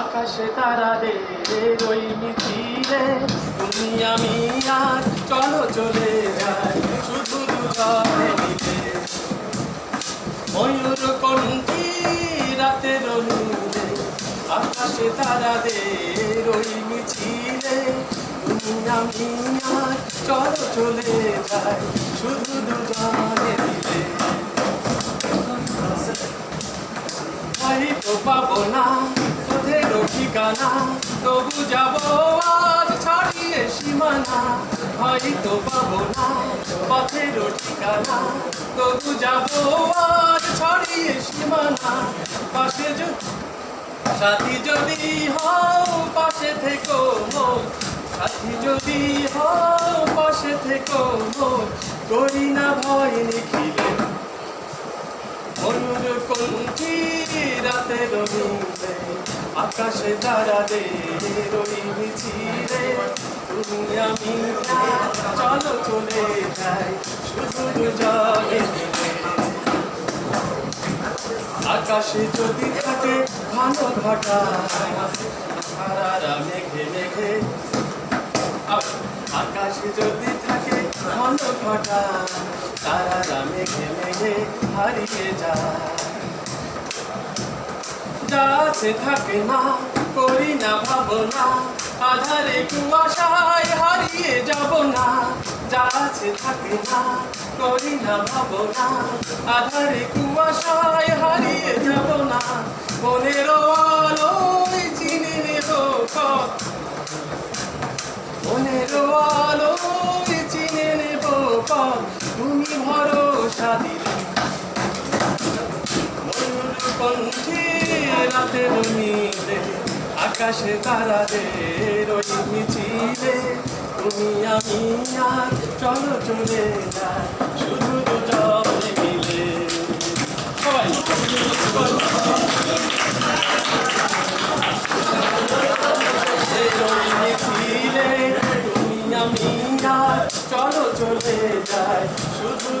আকাশে তারাদের ওই মিছিলে। তুমি, আমি আর চলো চলে যাই শুধু দুজনে মিলে। ময়ূর কণ্ঠী রাতের নীলে আকাশে তারাদের ওই মিছিলে। তুমি, আমি আর চলো চলে যাই ঠিকানা? তবু যাব আজ ছাড়িয়ে সীমানা। হয়তো পাবো না পথের ঠিকানা। তবু যাব আজ ছাড়িয়ে সীমানা। পাশে সাথী যদি হও, পাশে থেকো সাথী যদি হও, পাশে থেকো করি না ভয় নিখিলে ময়ূর কঞ্চি রাতে আকাশে তারাদের ওই মিছিলে তুমি আমি চলো চলে যাই, শুধু জলে আকাশে যদি থাকে ঘন ঘটা সারারা মেঘে মেঘে। আকাশে যদি থাকে ঘন ঘটা তারারা মেঘে মেঘে হারিয়ে যায়। যা থাকে না করি না ভাবনা। আধারে কুয়াশায় হারিয়ে যাব না। যা থাকে না করি না ভাবনা। আধারে কুয়াশায় হারিয়ে যাব না। মনেরও আলোয় চিনে নেব পথ মনেরও আলোয় চিনে নেব তুমি ভরসা দিলে। ময়ূর রাতে রঙিলে আকাশে তারাদের ওই মিছিলে। তুমি, আমি আর চলো চলে যাই, শুধু দুজনে মিলে। সবাই। মিছিলে, তুমি, আমি আর চলো চলে যাই, শুধু